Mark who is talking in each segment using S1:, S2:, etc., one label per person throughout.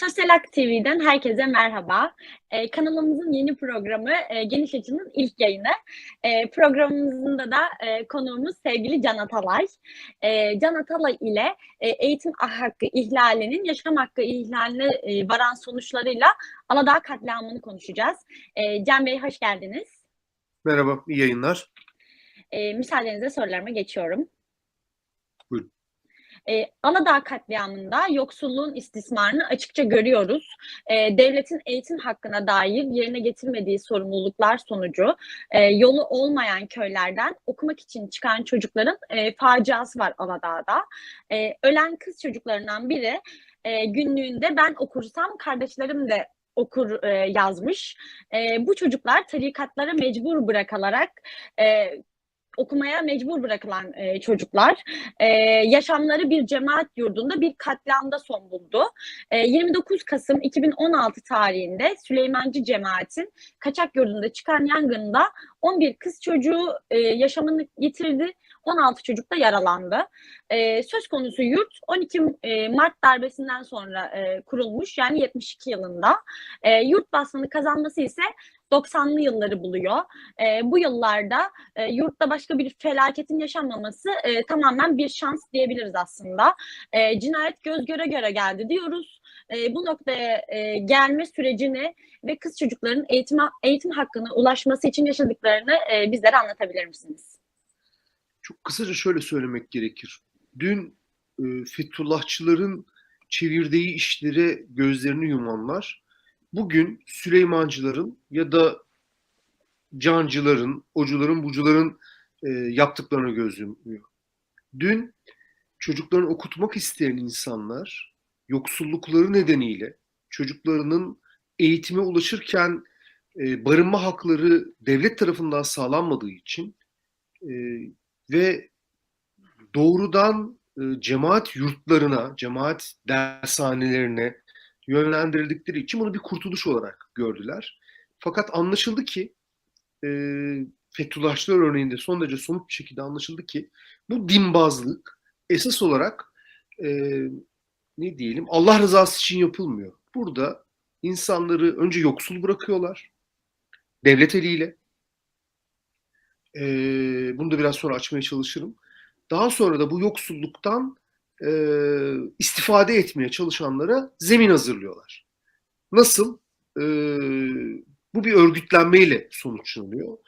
S1: Sosyalak TV'den herkese merhaba. Ee, kanalımızın yeni programı e, Geniş Açı'nın ilk yayını. Ee, programımızda da e, konuğumuz sevgili Can Atalay. Ee, Can Atalay ile e, eğitim hakkı ihlalinin yaşam hakkı ihlaline e, varan sonuçlarıyla Aladağ katliamını konuşacağız. Ee, Can Bey hoş geldiniz.
S2: Merhaba, iyi yayınlar.
S1: Ee, müsaadenizle sorularıma geçiyorum. E, Aladağ katliamında yoksulluğun istismarını açıkça görüyoruz. E, devletin eğitim hakkına dair yerine getirmediği sorumluluklar sonucu e, yolu olmayan köylerden okumak için çıkan çocukların e, faciası var Aladağ'da. E, ölen kız çocuklarından biri e, günlüğünde ben okursam kardeşlerim de okur e, yazmış. E, bu çocuklar tarikatlara mecbur bırakılarak e, okumaya mecbur bırakılan e, çocuklar e, yaşamları bir cemaat yurdunda bir katliamda son buldu. E, 29 Kasım 2016 tarihinde Süleymancı cemaatin kaçak yurdunda çıkan yangında 11 kız çocuğu e, yaşamını yitirdi. 16 çocuk da yaralandı. E, söz konusu yurt 12 e, Mart darbesinden sonra e, kurulmuş yani 72 yılında. E, yurt basını kazanması ise 90'lı yılları buluyor. E, bu yıllarda e, yurtta başka bir felaketin yaşanmaması e, tamamen bir şans diyebiliriz aslında. E, cinayet göz göre göre geldi diyoruz. E, bu noktaya e, gelme sürecini ve kız çocukların eğitim eğitim hakkına ulaşması için yaşadıklarını e, bizlere anlatabilir misiniz?
S2: Çok kısaca şöyle söylemek gerekir. Dün e, Fethullahçıların çevirdiği işlere gözlerini yumanlar, bugün Süleymancıların ya da cancıların, ocuların, bucuların e, yaptıklarına göz yumuyor. Dün çocuklarını okutmak isteyen insanlar yoksullukları nedeniyle çocuklarının eğitime ulaşırken e, barınma hakları devlet tarafından sağlanmadığı için e, ve doğrudan e, cemaat yurtlarına, cemaat dershanelerine yönlendirildikleri için bunu bir kurtuluş olarak gördüler. Fakat anlaşıldı ki e, Fethullahçılar örneğinde son derece somut bir şekilde anlaşıldı ki bu dinbazlık esas olarak e, ne diyelim Allah rızası için yapılmıyor. Burada insanları önce yoksul bırakıyorlar devlet eliyle. E, bunu da biraz sonra açmaya çalışırım. Daha sonra da bu yoksulluktan e, istifade etmeye çalışanlara zemin hazırlıyorlar. Nasıl? E, bu bir örgütlenmeyle sonuçlanıyor.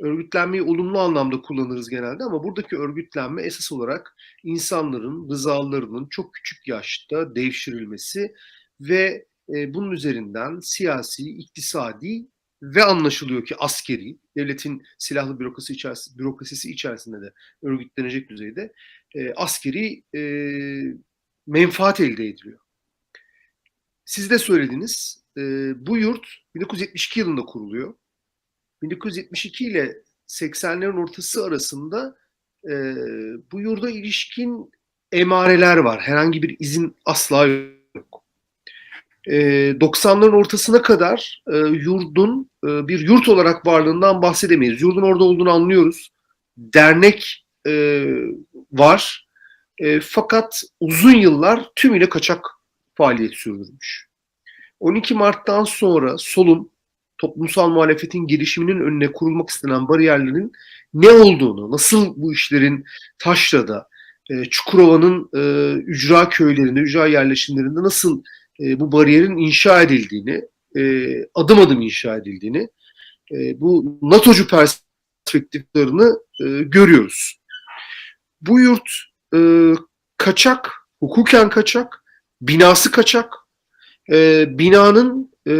S2: Örgütlenmeyi olumlu anlamda kullanırız genelde ama buradaki örgütlenme esas olarak insanların rızalarının çok küçük yaşta devşirilmesi ve e, bunun üzerinden siyasi, iktisadi ve anlaşılıyor ki askeri, devletin silahlı bürokrasi içerisinde, bürokrasisi içerisinde de örgütlenecek düzeyde e, askeri e, menfaat elde ediliyor. Siz de söylediniz, e, bu yurt 1972 yılında kuruluyor. 1972 ile 80'lerin ortası arasında e, bu yurda ilişkin emareler var. Herhangi bir izin asla yok. E, 90'ların ortasına kadar e, yurdun e, bir yurt olarak varlığından bahsedemeyiz. Yurdun orada olduğunu anlıyoruz. Dernek e, var. Fakat uzun yıllar tümüyle kaçak faaliyet sürdürmüş. 12 Mart'tan sonra solun toplumsal muhalefetin gelişiminin önüne kurulmak istenen bariyerlerin ne olduğunu, nasıl bu işlerin Taşra'da, Çukurova'nın ücra köylerinde, ücra yerleşimlerinde nasıl e, bu bariyerin inşa edildiğini, e, adım adım inşa edildiğini, e, bu NATO'cu perspektiflerini e, görüyoruz. Bu yurt e, kaçak, hukuken kaçak, binası kaçak, e, binanın e,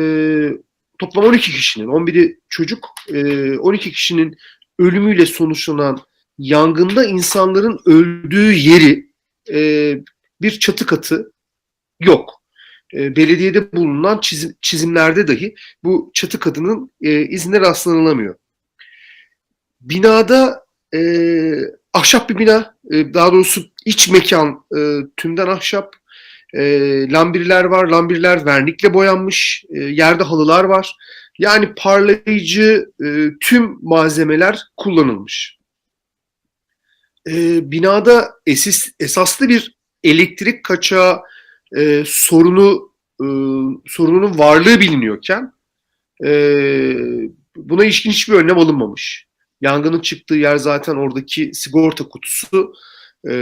S2: toplam 12 kişinin, 11'i çocuk, e, 12 kişinin ölümüyle sonuçlanan yangında insanların öldüğü yeri e, bir çatı katı yok. E, belediyede bulunan çizim, çizimlerde dahi bu çatı katının e, izine rastlanılamıyor. Binada e, ahşap bir bina, e, daha doğrusu iç mekan e, tümden ahşap, e, lambirler var, lambirler vernikle boyanmış, e, yerde halılar var. Yani parlayıcı e, tüm malzemeler kullanılmış. E, binada esis, esaslı bir elektrik kaçağı e, sorunu e, sorununun varlığı biliniyorken e, buna ilişkin hiçbir önlem alınmamış. Yangının çıktığı yer zaten oradaki sigorta kutusu e,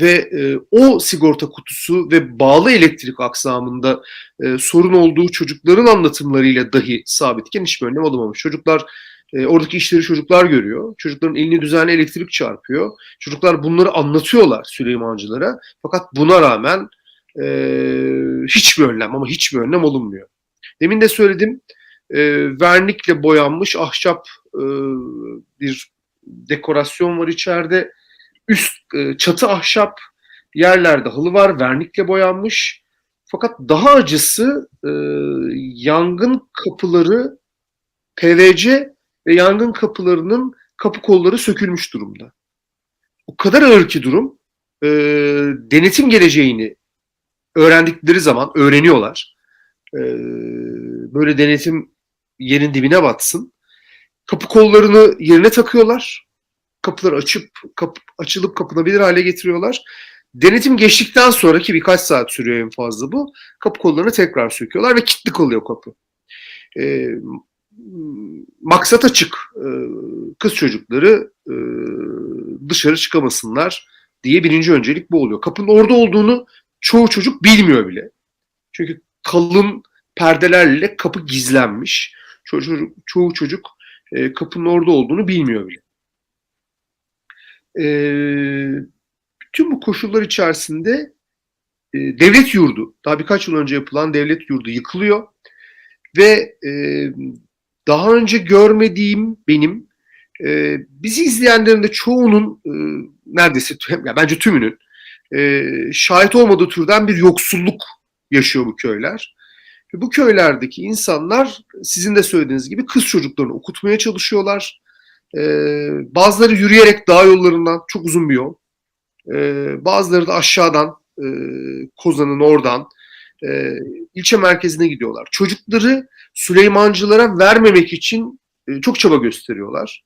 S2: ve e, o sigorta kutusu ve bağlı elektrik aksamında e, sorun olduğu çocukların anlatımlarıyla dahi sabitken hiçbir önlem alınmamış. Çocuklar e, oradaki işleri çocuklar görüyor. Çocukların elini düzenli elektrik çarpıyor. Çocuklar bunları anlatıyorlar Süleymancılara. Fakat buna rağmen e, hiçbir önlem ama hiçbir önlem alınmıyor. Demin de söyledim e, vernikle boyanmış ahşap e, bir dekorasyon var içeride. Üst e, çatı ahşap, yerlerde halı var, vernikle boyanmış. Fakat daha acısı e, yangın kapıları PVC ve yangın kapılarının kapı kolları sökülmüş durumda. O kadar ağır ki durum. E, denetim geleceğini öğrendikleri zaman öğreniyorlar. E, böyle denetim yerin dibine batsın. Kapı kollarını yerine takıyorlar. Kapıları açıp kap, açılıp kapanabilir hale getiriyorlar. Denetim geçtikten sonraki birkaç saat sürüyor en fazla bu. Kapı kollarını tekrar söküyorlar ve kilitli kalıyor kapı. E, maksat açık. E, kız çocukları e, dışarı çıkamasınlar diye birinci öncelik bu oluyor. Kapının orada olduğunu çoğu çocuk bilmiyor bile. Çünkü kalın perdelerle kapı gizlenmiş. Çoğu çocuk, çoğu çocuk e, kapının orada olduğunu bilmiyor bile. E, bütün bu koşullar içerisinde e, devlet yurdu, daha birkaç yıl önce yapılan devlet yurdu yıkılıyor ve e, daha önce görmediğim benim e, bizi izleyenlerin de çoğunun e, neredeyse ya bence tümünün e, şahit olmadığı türden bir yoksulluk yaşıyor bu köyler. Ve bu köylerdeki insanlar sizin de söylediğiniz gibi kız çocuklarını okutmaya çalışıyorlar. E, bazıları yürüyerek dağ yollarından çok uzun bir yol. E, bazıları da aşağıdan e, Kozan'ın oradan e, ilçe merkezine gidiyorlar. Çocukları Süleymancılara vermemek için e, çok çaba gösteriyorlar.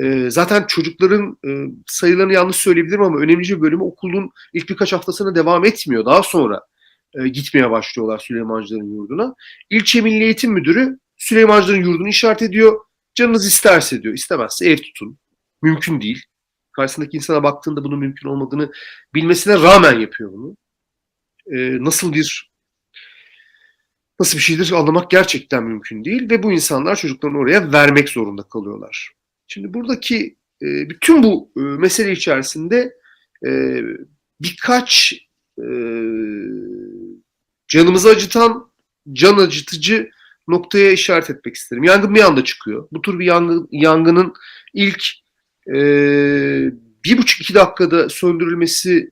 S2: E, zaten çocukların e, sayılarını yanlış söyleyebilirim ama önemli bir bölümü okulun ilk birkaç haftasına devam etmiyor. Daha sonra e, gitmeye başlıyorlar Süleymancıların yurduna. İlçe Milli Eğitim Müdürü Süleymancıların yurdunu işaret ediyor. Canınız isterse diyor. İstemezse ev tutun. Mümkün değil. Karşısındaki insana baktığında bunun mümkün olmadığını bilmesine rağmen yapıyor bunu. E, nasıl bir nasıl bir şeydir anlamak gerçekten mümkün değil ve bu insanlar çocuklarını oraya vermek zorunda kalıyorlar. Şimdi buradaki e, bütün bu e, mesele içerisinde e, birkaç e, canımızı acıtan, can acıtıcı noktaya işaret etmek isterim. Yangın bir anda çıkıyor. Bu tür bir yangın, yangının ilk e, bir buçuk iki dakikada söndürülmesi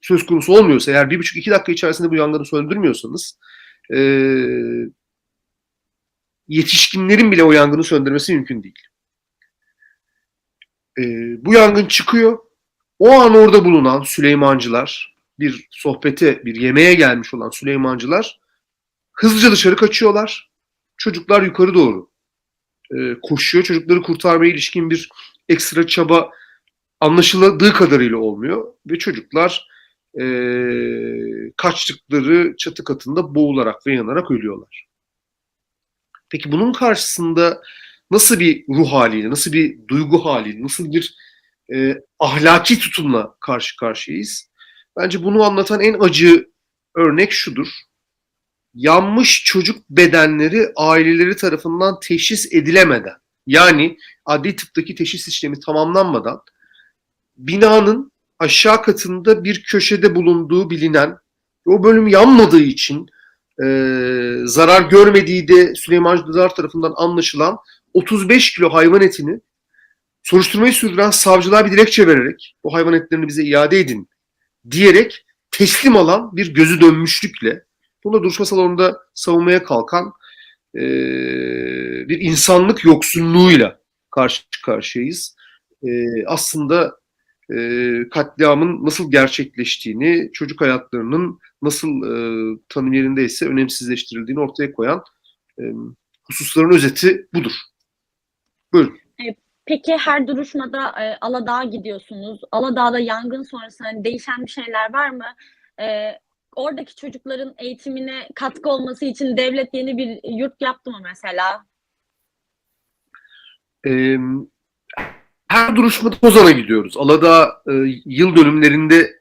S2: söz konusu olmuyorsa, eğer bir buçuk iki dakika içerisinde bu yangını söndürmüyorsanız yetişkinlerin bile o yangını söndürmesi mümkün değil. E, bu yangın çıkıyor. O an orada bulunan Süleymancılar, bir sohbete, bir yemeğe gelmiş olan Süleymancılar hızlıca dışarı kaçıyorlar. Çocuklar yukarı doğru e, koşuyor. Çocukları kurtarmaya ilişkin bir ekstra çaba anlaşıldığı kadarıyla olmuyor. Ve çocuklar e, kaçtıkları çatı katında boğularak ve yanarak ölüyorlar. Peki bunun karşısında nasıl bir ruh haliyle, nasıl bir duygu haliyle, nasıl bir e, ahlaki tutumla karşı karşıyayız? Bence bunu anlatan en acı örnek şudur. Yanmış çocuk bedenleri aileleri tarafından teşhis edilemeden, yani adli tıptaki teşhis işlemi tamamlanmadan binanın aşağı katında bir köşede bulunduğu bilinen, o bölüm yanmadığı için e, zarar görmediği de Süleymancılar tarafından anlaşılan 35 kilo hayvan etini soruşturmayı sürdüren savcılığa bir dilekçe vererek bu hayvan etlerini bize iade edin diyerek teslim alan bir gözü dönmüşlükle bunu duruşma salonunda savunmaya kalkan e, bir insanlık yoksunluğuyla karşı karşıyayız. E, aslında e, katliamın nasıl gerçekleştiğini, çocuk hayatlarının nasıl e, tanım yerindeyse önemsizleştirildiğini ortaya koyan e, hususların özeti budur. Buyurun.
S1: Peki her duruşmada e, Aladağ'a gidiyorsunuz. Aladağ'da yangın sonrası hani değişen bir şeyler var mı? E, oradaki çocukların eğitimine katkı olması için devlet yeni bir yurt yaptı mı mesela?
S2: Ee, her duruşmada Kozan'a gidiyoruz. Alada e, yıl dönümlerinde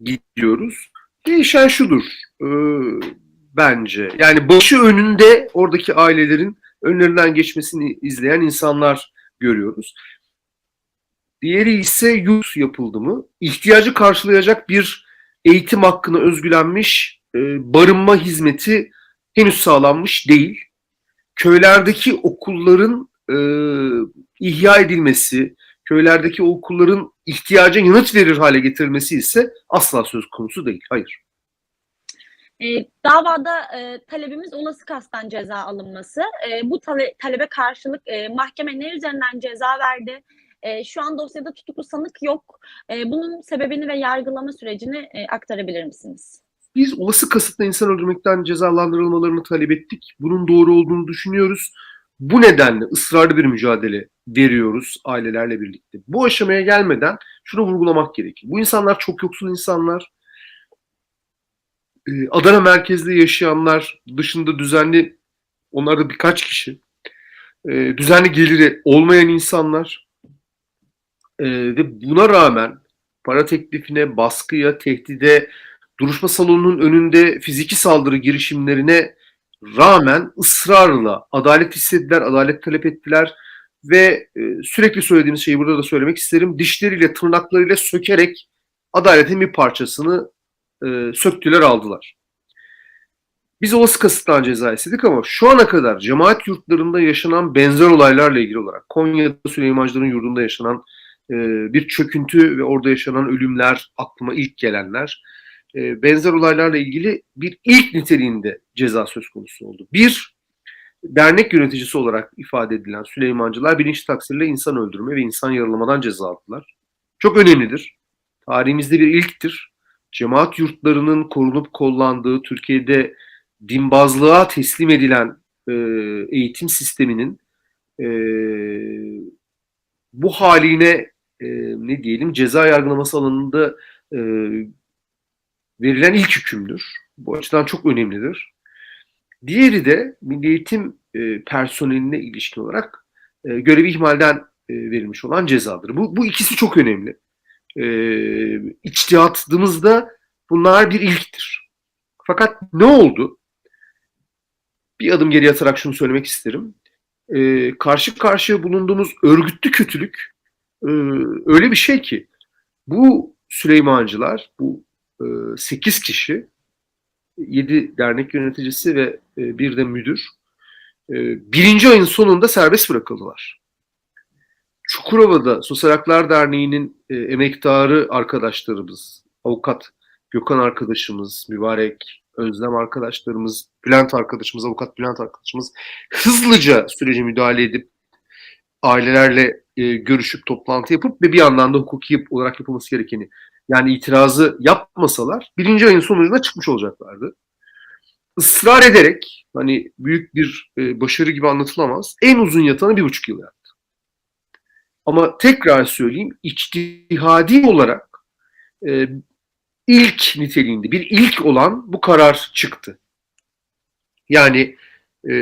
S2: gidiyoruz. Değişen şudur e, bence. Yani başı önünde oradaki ailelerin önlerinden geçmesini izleyen insanlar görüyoruz. Diğeri ise yurt yapıldı mı? İhtiyacı karşılayacak bir eğitim hakkına özgülenmiş e, barınma hizmeti henüz sağlanmış değil. Köylerdeki okulların e, ihya edilmesi, köylerdeki okulların ihtiyaca yanıt verir hale getirilmesi ise asla söz konusu değil. Hayır.
S1: E, davada e, talebimiz olası kasten ceza alınması. E, bu tale- talebe karşılık e, mahkeme ne üzerinden ceza verdi? E, şu an dosyada tutuklu sanık yok. E, bunun sebebini ve yargılama sürecini e, aktarabilir misiniz?
S2: Biz olası kasıtla insan öldürmekten cezalandırılmalarını talep ettik. Bunun doğru olduğunu düşünüyoruz. Bu nedenle ısrarlı bir mücadele veriyoruz ailelerle birlikte. Bu aşamaya gelmeden şunu vurgulamak gerekir. Bu insanlar çok yoksul insanlar. Ee, Adana merkezli yaşayanlar dışında düzenli, onlar da birkaç kişi, e, düzenli geliri olmayan insanlar Ee, ve buna rağmen para teklifine, baskıya, tehdide, duruşma salonunun önünde fiziki saldırı girişimlerine rağmen ısrarla adalet istediler, adalet talep ettiler ve e, sürekli söylediğimiz şeyi burada da söylemek isterim. Dişleriyle, tırnaklarıyla sökerek adaletin bir parçasını e, söktüler, aldılar. Biz olası kasıttan ceza istedik ama şu ana kadar cemaat yurtlarında yaşanan benzer olaylarla ilgili olarak Konya'da Süleymancıların yurdunda yaşanan e, bir çöküntü ve orada yaşanan ölümler aklıma ilk gelenler e, benzer olaylarla ilgili bir ilk niteliğinde ceza söz konusu oldu. Bir, dernek yöneticisi olarak ifade edilen Süleymancılar bilinçli taksirle insan öldürme ve insan yaralamadan ceza aldılar. Çok önemlidir. Tarihimizde bir ilktir. Cemaat yurtlarının korunup kollandığı Türkiye'de dinbazlığa teslim edilen e, eğitim sisteminin e, bu haline e, ne diyelim ceza yargılaması alanında e, verilen ilk hükümdür. Bu açıdan çok önemlidir. Diğeri de Milli Eğitim e, personeline ilişkin olarak e, görevi ihmalden e, verilmiş olan cezadır. Bu, bu ikisi çok önemli. E, içtihatımızda bunlar bir ilktir. Fakat ne oldu? Bir adım geri atarak şunu söylemek isterim. E, karşı karşıya bulunduğumuz örgütlü kötülük e, öyle bir şey ki bu Süleymancılar, bu 8 kişi, 7 dernek yöneticisi ve e, bir de müdür e, birinci ayın sonunda serbest bırakıldılar. Çukurova'da Sosyal Haklar Derneği'nin e, emektarı arkadaşlarımız, avukat Gökhan arkadaşımız, Mübarek, Özlem arkadaşlarımız, Bülent arkadaşımız, avukat Bülent arkadaşımız hızlıca sürece müdahale edip ailelerle görüşüp toplantı yapıp ve bir yandan da hukuki olarak yapılması gerekeni yani itirazı yapmasalar birinci ayın sonucunda çıkmış olacaklardı. Israr ederek hani büyük bir e, başarı gibi anlatılamaz. En uzun yatanı bir buçuk yıl yattı. Ama tekrar söyleyeyim içtihadi olarak e, ilk niteliğinde bir ilk olan bu karar çıktı. Yani e,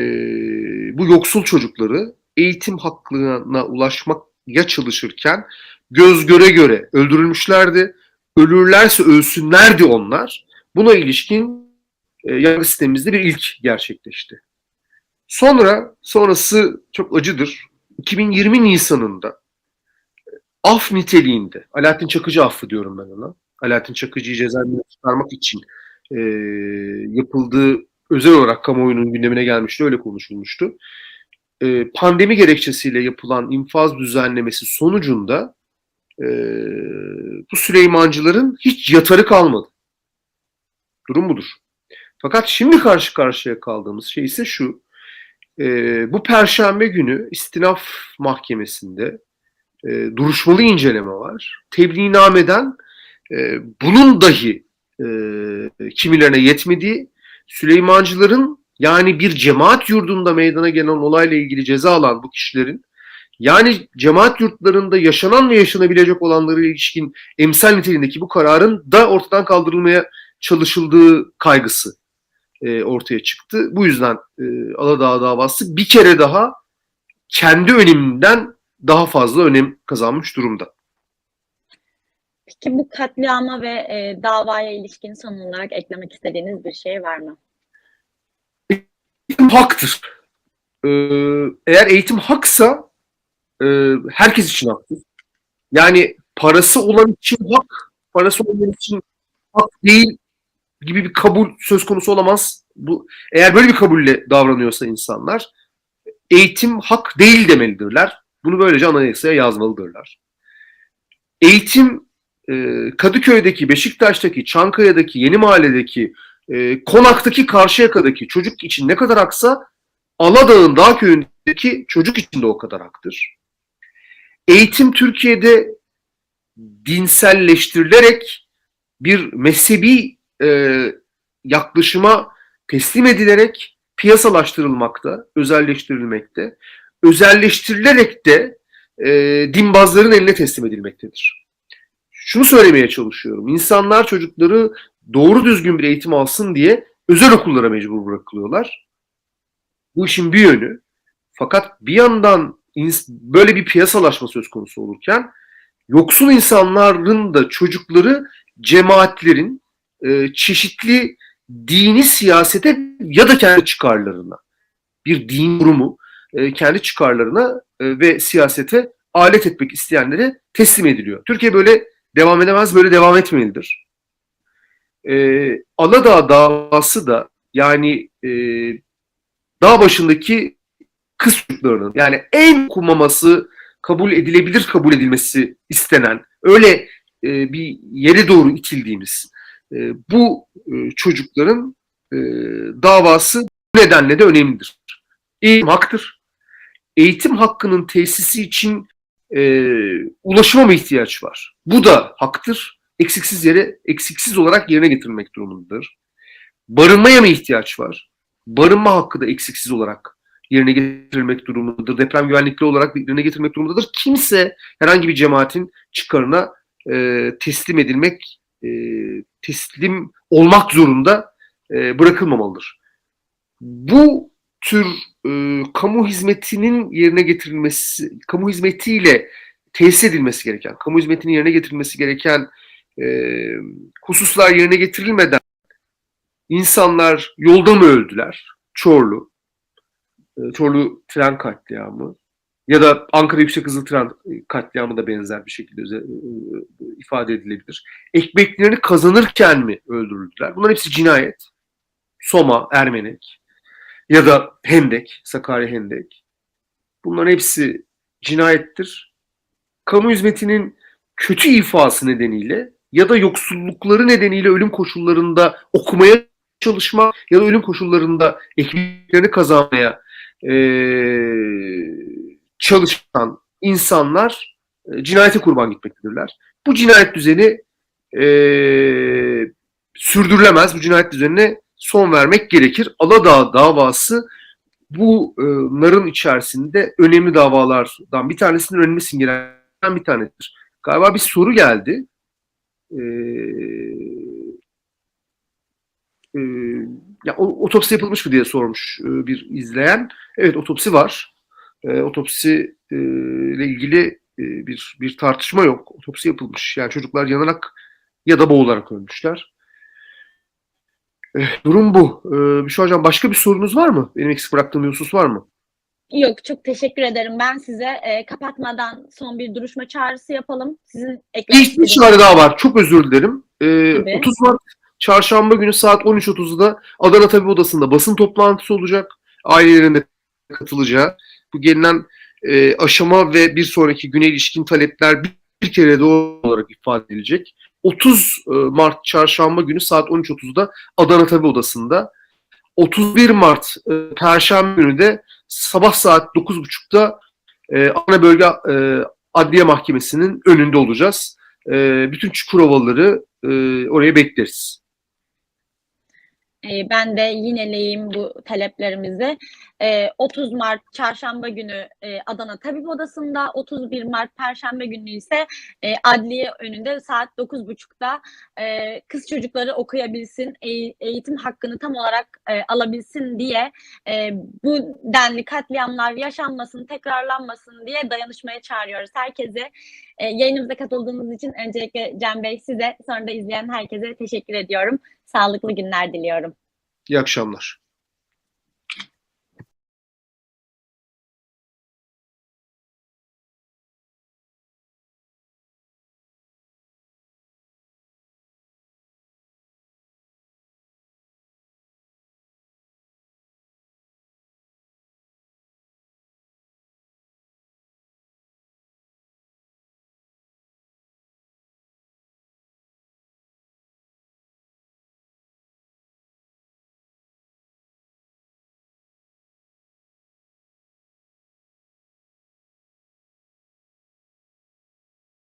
S2: bu yoksul çocukları eğitim hakkına ulaşmak ya çalışırken göz göre göre öldürülmüşlerdi ölürlerse ölsünlerdi onlar. Buna ilişkin e, yargı sistemimizde bir ilk gerçekleşti. Sonra, sonrası çok acıdır. 2020 Nisan'ında af niteliğinde, Alaaddin Çakıcı affı diyorum ben ona. Alaaddin Çakıcı'yı cezaevinden çıkarmak için e, yapıldığı özel olarak kamuoyunun gündemine gelmişti, öyle konuşulmuştu. E, pandemi gerekçesiyle yapılan infaz düzenlemesi sonucunda e, bu Süleymancıların hiç yatarı kalmadı. Durum budur. Fakat şimdi karşı karşıya kaldığımız şey ise şu. E, bu perşembe günü istinaf mahkemesinde e, duruşmalı inceleme var. Tebliğnameden e, bunun dahi e, kimilerine yetmediği Süleymancıların yani bir cemaat yurdunda meydana gelen olayla ilgili ceza alan bu kişilerin yani cemaat yurtlarında yaşanan ve yaşanabilecek olanlara ilişkin emsal niteliğindeki bu kararın da ortadan kaldırılmaya çalışıldığı kaygısı e, ortaya çıktı. Bu yüzden e, Aladağ davası bir kere daha kendi öneminden daha fazla önem kazanmış durumda.
S1: Peki bu katliama ve e, davaya ilişkin son olarak eklemek istediğiniz bir şey var mı?
S2: Eğitim haktır. Ee, eğer eğitim haksa e, herkes için haktır. Yani parası olan için hak, parası olmayan için hak değil gibi bir kabul söz konusu olamaz. Bu eğer böyle bir kabulle davranıyorsa insanlar eğitim hak değil demelidirler. Bunu böylece anayasaya yazmalıdırlar. Eğitim e, Kadıköy'deki, Beşiktaş'taki, Çankaya'daki, Yeni Mahalle'deki, e, Konak'taki, Karşıyaka'daki çocuk için ne kadar haksa Aladağ'ın Dağköy'ündeki çocuk için de o kadar haktır. Eğitim Türkiye'de dinselleştirilerek bir mezhebi e, yaklaşıma teslim edilerek piyasalaştırılmakta, özelleştirilmekte. Özelleştirilerek de e, dinbazların eline teslim edilmektedir. Şunu söylemeye çalışıyorum. İnsanlar çocukları doğru düzgün bir eğitim alsın diye özel okullara mecbur bırakılıyorlar. Bu işin bir yönü. Fakat bir yandan böyle bir piyasalaşma söz konusu olurken yoksul insanların da çocukları cemaatlerin e, çeşitli dini siyasete ya da kendi çıkarlarına bir din kurumu e, kendi çıkarlarına e, ve siyasete alet etmek isteyenlere teslim ediliyor. Türkiye böyle devam edemez, böyle devam etmelidir. Ee, Aladağ davası da yani e, dağ başındaki kız çocuklarının yani en okumaması kabul edilebilir kabul edilmesi istenen öyle e, bir yere doğru itildiğimiz e, bu e, çocukların e, davası bu nedenle de önemlidir. Eğitim haktır. Eğitim hakkının tesisi için e, ulaşıma mı ihtiyaç var? Bu da haktır. Eksiksiz yere, eksiksiz olarak yerine getirilmek durumundadır. Barınmaya mı ihtiyaç var? Barınma hakkı da eksiksiz olarak yerine getirilmek durumundadır. Deprem güvenlikli olarak yerine getirmek durumundadır. Kimse herhangi bir cemaatin çıkarına e, teslim edilmek, e, teslim olmak zorunda e, bırakılmamalıdır. Bu tür e, kamu hizmetinin yerine getirilmesi, kamu hizmetiyle tesis edilmesi gereken, kamu hizmetinin yerine getirilmesi gereken e, hususlar yerine getirilmeden insanlar yolda mı öldüler? Çorlu, e, Çorlu tren katliamı ya da Ankara Yüksek Hızlı Tren katliamı da benzer bir şekilde e, ifade edilebilir. Ekmeklerini kazanırken mi öldürüldüler? Bunlar hepsi cinayet. Soma, Ermenek, ya da Hendek, Sakarya Hendek. Bunların hepsi cinayettir. Kamu hizmetinin kötü ifası nedeniyle ya da yoksullukları nedeniyle ölüm koşullarında okumaya çalışma ya da ölüm koşullarında ekmeklerini kazanmaya e, çalışan insanlar e, cinayete kurban gitmektedirler. Bu cinayet düzeni e, sürdürülemez. Bu cinayet düzenine son vermek gerekir. Aladağ davası bunların içerisinde önemli davalardan bir tanesinin önemli simgelerden bir tanesidir. Galiba bir soru geldi. Ee, e, ya, otopsi yapılmış mı diye sormuş e, bir izleyen. Evet otopsi var. E, otopsi e, ile ilgili e, bir bir tartışma yok. Otopsi yapılmış. Yani çocuklar yanarak ya da boğularak ölmüşler. Eh, durum bu. Ee, Büşra Hocam başka bir sorunuz var mı? Benim eksik bıraktığım bir husus var mı?
S1: Yok çok teşekkür ederim. Ben size e, kapatmadan son bir duruşma çağrısı yapalım. Sizin
S2: eklemek Bir çağrı daha var. Çok özür dilerim. Ee, 30 Mart çarşamba günü saat 13.30'da Adana Tabip Odası'nda basın toplantısı olacak. Ailelerin de katılacağı. Bu gelinen e, aşama ve bir sonraki güne ilişkin talepler bir, bir kere de olarak ifade edilecek. 30 e, Mart çarşamba günü saat 13.30'da Adana Tabi Odası'nda. 31 Mart e, Perşembe günü de sabah saat 9.30'da e, Ana Bölge Adliye Mahkemesi'nin önünde olacağız. Bütün Çukurovalıları oraya bekleriz.
S1: E, ben de yineleyeyim bu taleplerimizi. E, 30 Mart Çarşamba günü e, Adana Tabip Odası'nda, 31 Mart Perşembe günü ise e, adliye önünde saat 9.30'da e, kız çocukları okuyabilsin, e- eğitim hakkını tam olarak alabilsin diye bu denli katliamlar yaşanmasın, tekrarlanmasın diye dayanışmaya çağırıyoruz herkese. E, yayınımıza katıldığınız için öncelikle Cem Bey size, sonra da izleyen herkese teşekkür ediyorum. Sağlıklı günler diliyorum.
S2: İyi akşamlar.